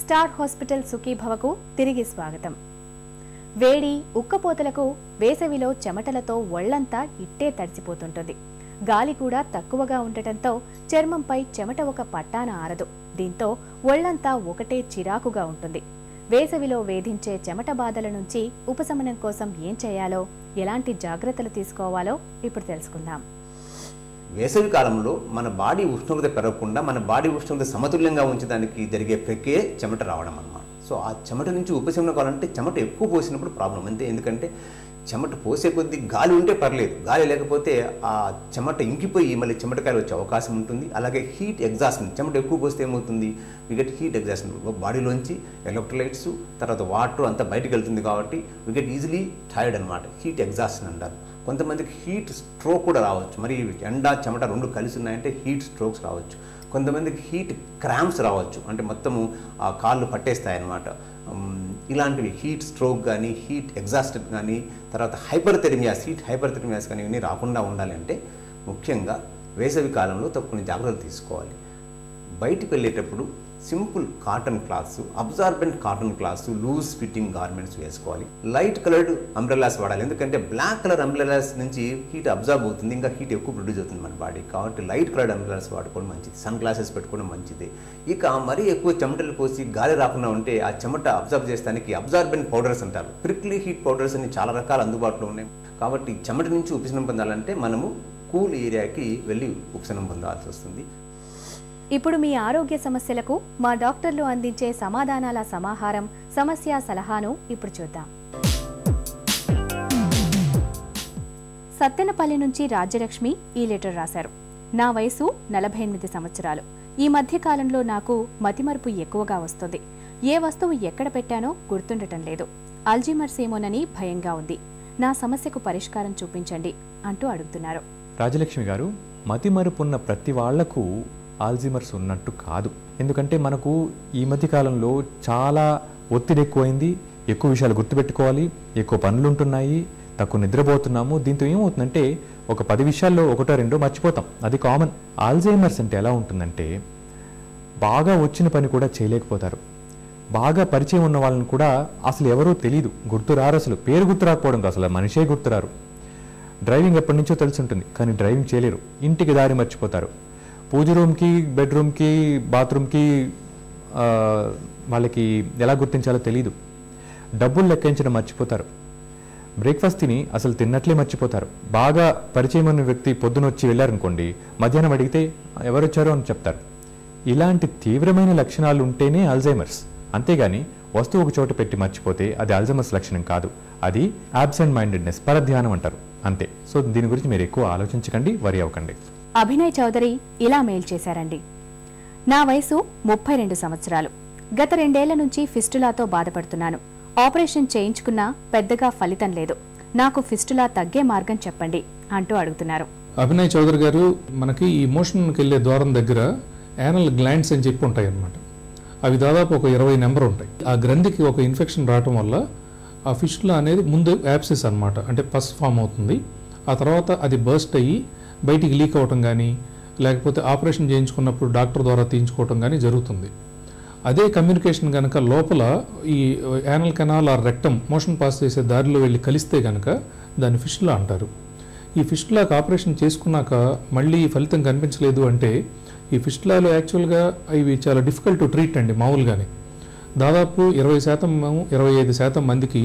Star hospital సుఖీభవకు తిరిగి స్వాగతం. వేడి ఉక్కపోతలకు వేసవిలో చెమటలతో ఒళ్ళంతా ఇట్టే తడిసిపోతుంటుంది. గాలి కూడా తక్కువగా ఉండటంతో చర్మంపై చెమట ఒక పట్టాన ఆరదు. దీంతో ఒళ్ళంతా ఒకటే చిరాకుగా ఉంటుంది. వేసవిలో వేధించే చెమట బాధల నుంచి ఉపశమనం కోసం ఏం చేయాలో ఎలాంటి జాగ్రత్తలు తీసుకోవాలో ఇప్పుడు తెలుసుకుందాం. వేసవి కాలంలో మన బాడీ ఉష్ణోగ్రత పెరగకుండా మన బాడీ ఉష్ణోగ్రత సమతుల్యంగా ఉంచడానికి జరిగే ప్రక్రియ చెమట రావడం అన్నమాట. సో ఆ చెమట నుంచి ఉపశమనం కావాలంటే చెమట ఎక్కువ పోసినప్పుడు ప్రాబ్లం. అంతే ఎందుకంటే చెమట పోసే కొద్దీ గాలి ఉంటే పర్లేదు. గాలి లేకపోతే ఆ చెమట ఇంకిపోయి మళ్ళీ చెమటకాయలు వచ్చే అవకాశం ఉంటుంది. అలాగే హీట్ ఎగ్జాస్షన్ చెమట ఎక్కువ పోస్తే ఏమవుతుంది? వికెట్ హీట్ ఎగ్జాస్షన్ బాడీలోంచి ఎలక్ట్రోలైట్స్ తర్వాత వాటర్ అంతా బయటకు వెళ్తుంది కాబట్టి వికెట్ ఈజీలీ టైర్డ్ అనమాట హీట్ ఎగ్జాస్షన్ అంటారు. కొంతమందికి హీట్ స్ట్రోక్ కూడా రావచ్చు. మరి ఎండ చెమట రెండు కలిసి ఉన్నాయంటే హీట్ స్ట్రోక్స్ రావచ్చు. కొంతమందికి హీట్ క్రాంప్స్ రావచ్చు. అంటే మొత్తము ఆ కాళ్ళు పట్టేస్తాయి అన్నమాట ఇలాంటివి హీట్ స్ట్రోక్ కానీ హీట్ ఎగ్జాస్టెడ్ కానీ తర్వాత హైపర్థెరమియాస్ హీట్ హైపర్ తెరిమియాస్ కానీ ఇవన్నీ రాకుండా ఉండాలంటే ముఖ్యంగా వేసవి కాలంలో తక్కువ జాగ్రత్తలు తీసుకోవాలి. బయటికి వెళ్ళేటప్పుడు simple cotton clothes absorbent cotton clothes loose fitting garments వేసుకోవాలి. లైట్ కలర్డ్ అంబ్రెలాస్ వాడాలి. ఎందుకంటే బ్లాక్ కలర్ అంబ్రెలాస్ నుంచి హీట్ అబ్జర్బ్ అవుతుంది ఇంకా హీట్ ఎక్కువ ప్రొడ్యూస్ అవుతుంది మన బాడీ కాబట్టి లైట్ కలర్డ్ అంబ్రెలాస్ వాడుకోవడం మంచిది. సన్ గ్లాసెస్ పెట్టుకోవడం మంచిది. ఇక మరీ ఎక్కువ చెమటలు పోసి గాలి రాకుండా ఉంటే ఆ చెమట అబ్జర్వ్ చేస్తానికి అబ్జార్బెంట్ పౌడర్స్ అంటారు. ప్రిక్లీ హీట్ పౌడర్స్ అని చాలా రకాల అందుబాటులో ఉన్నాయి. కాబట్టి చెమట నుంచి ఉపశమనం పొందాలంటే మనము కూల్ ఏరియాకి వెళ్ళి ఉపశమనం పొందాల్సి వస్తుంది. ఇప్పుడు మీ ఆరోగ్య సమస్యలకు మా డాక్టర్లు అందించే సమాధానాల సమాహారం సమస్య సలహాను ఇప్పుడు చూద్దాం. సత్తెనపల్లి నుంచి రాజ్యలక్ష్మి ఈ లెటర్ రాశారు. నా వయసు నలభై ఎనిమిది సంవత్సరాలు. ఈ మధ్య కాలంలో నాకు మతిమరుపు ఎక్కువగా వస్తుంది. ఏ వస్తువు ఎక్కడ పెట్టానో గుర్తుండటం లేదు. అల్జీమర్స్ ఏమోనని భయంగా ఉంది. నా సమస్యకు పరిష్కారం చూపించండి అంటూ అడుగుతున్నారు. రాజలక్ష్మి గారు మతిమరుపున్న ప్రతి వాళ్ళకు ఆల్జిమర్స్ ఉన్నట్టు కాదు. ఎందుకంటే మనకు ఈ మధ్య కాలంలో చాలా ఒత్తిడి ఎక్కువైంది. ఎక్కువ విషయాలు గుర్తుపెట్టుకోవాలి. ఎక్కువ పనులు ఉంటున్నాయి తక్కువ నిద్రపోతున్నాము. దీంతో ఏమవుతుందంటే ఒక పది విషయాల్లో ఒకటో రెండో మర్చిపోతాం. అది కామన్. ఆల్జైమర్స్ అంటే ఎలా ఉంటుందంటే బాగా వచ్చిన పని కూడా చేయలేకపోతారు. బాగా పరిచయం ఉన్న వాళ్ళని కూడా అసలు ఎవరో తెలియదు గుర్తురారు అసలు. పేరు గుర్తు రాకపోవడం అసలు మనిషే గుర్తురారు. డ్రైవింగ్ ఎప్పటి నుంచో తెలిసి ఉంటుంది. కానీ డ్రైవింగ్ చేయలేరు. ఇంటికి దారి మర్చిపోతారు. పూజ రూమ్కి బెడ్రూమ్కి బాత్రూమ్కి వాళ్ళకి ఎలా గుర్తించాలో తెలియదు డబ్బులు లెక్కించడం మర్చిపోతారు. బ్రేక్ఫాస్ట్ తిని అసలు తిన్నట్లే మర్చిపోతారు. బాగా పరిచయం ఉన్న వ్యక్తి పొద్దున వచ్చి వెళ్ళారనుకోండి మధ్యాహ్నం అడిగితే ఎవరొచ్చారో? అని చెప్తారు. ఇలాంటి తీవ్రమైన లక్షణాలు ఉంటేనే అల్జైమర్స్. అంతేగాని వస్తువు ఒక చోట పెట్టి మర్చిపోతే అది అల్జైమర్స్ లక్షణం కాదు. అది యాబ్సెంట్ మైండెడ్నెస్ పరధ్యానం అంటారు. అంతే. సో దీని గురించి మీరు ఎక్కువ ఆలోచించకండి వరి అవ్వకండి. అభినయ్ చౌదరి ఇలా మెయిల్ చేశారండి. నా వయసు ముప్పై రెండు సంవత్సరాలు. గత రెండేళ్ళ నుంచి ఫిస్టులాతో బాధపడుతున్నాను. ఆపరేషన్ చేయించుకున్నా పెద్దగా ఫలితం లేదు. నాకు ఫిస్టులా తగ్గే మార్గం చెప్పండి అంటూ అడుగుతున్నారు. అభినయ్ చౌదరి గారు మనకి ఈ మోషన్కి వెళ్ళే ద్వారం దగ్గర యానల్ గ్లాండ్స్ అని చెప్పి ఉంటాయి అనమాట అవి దాదాపు ఒక ఇరవై నెంబర్ ఉంటాయి. ఆ గ్రంథికి ఒక ఇన్ఫెక్షన్ రావటం వల్ల ఆ ఫిష్లా అనేది ముందు యాప్సిస్ అన్నమాట. అంటే పస్ ఫామ్ అవుతుంది. ఆ తర్వాత అది బర్స్ట్ అయ్యి బయటికి లీక్ అవ్వటం కానీ లేకపోతే ఆపరేషన్ చేయించుకున్నప్పుడు డాక్టర్ ద్వారా తీయించుకోవటం కానీ జరుగుతుంది. అదే కమ్యూనికేషన్ కనుక లోపల ఈ యానల్ కెనాల్ ఆ రెక్టం మోషన్ పాస్ చేసే దారిలో వెళ్ళి కలిస్తే కనుక దాన్ని ఫిష్లా అంటారు. ఈ ఫిస్టులాకి ఆపరేషన్ చేసుకున్నాక మళ్ళీ ఫలితం కనిపించలేదు అంటే ఈ ఫిష్లాలో యాక్చువల్గా ఇవి చాలా డిఫికల్ట్ టు ట్రీట్ అండి మామూలుగానే. దాదాపు ఇరవై శాతం ఇరవై ఐదు శాతం మందికి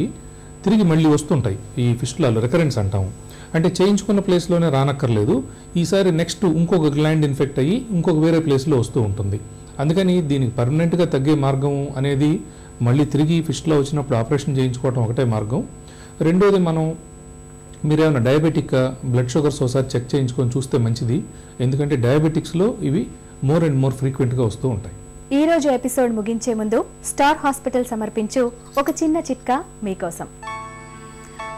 తిరిగి మళ్ళీ వస్తుంటాయి ఈ ఫిష్లాలు రికరెన్స్ అంటాము. అంటే చేయించుకున్న ప్లేస్లోనే రానక్కర్లేదు. ఈసారి నెక్స్ట్ ఇంకొక గ్లాండ్ ఇన్ఫెక్ట్ అయ్యి ఇంకొక వేరే ప్లేస్లో వస్తూ ఉంటుంది. అందుకని దీనికి పర్మనెంట్గా తగ్గే మార్గం అనేది మళ్ళీ తిరిగి ఫిష్లో వచ్చినప్పుడు ఆపరేషన్ చేయించుకోవడం ఒకటే మార్గం. రెండోది మనం మీరేమైనా డయాబెటిక్ బ్లడ్ షుగర్స్ ఒకసారి చెక్ చేయించుకొని చూస్తే మంచిది. ఎందుకంటే డయాబెటిక్స్లో ఇవి మోర్ అండ్ మోర్ ఫ్రీక్వెంట్గా వస్తూ ఉంటాయి. ఈ రోజు ఎపిసోడ్ ముగించే ముందు స్టార్ హాస్పిటల్ సమర్పించు ఒక చిన్న చిట్కా మీకోసం.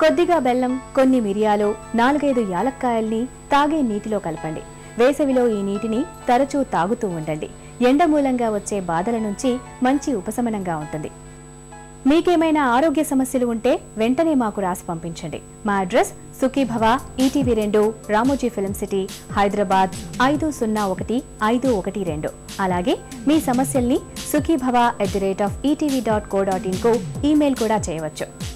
కొద్దిగా బెల్లం కొన్ని మిరియాలు నాలుగైదు యాలక్కాయల్ని తాగే నీటిలో కలపండి. వేసవిలో ఈ నీటిని తరచూ తాగుతూ ఉండండి. ఎండ మూలంగా వచ్చే బాధల నుంచి మంచి ఉపశమనంగా ఉంటుంది. మీకేమైనా ఆరోగ్య సమస్యలు ఉంటే వెంటనే మాకు రాసి పంపించండి. మా అడ్రస్ సుఖీభవ ఈటీవీ రెండు రామోజీ ఫిల్మ్ సిటీ హైదరాబాద్ ఐదు సున్నా ఒకటి ఐదు ఒకటి రెండు. అలాగే మీ సమస్యల్ని Sukhibhava at the rate of ETV dot co dot ఇన్కు email కూడా చేయవచ్చు.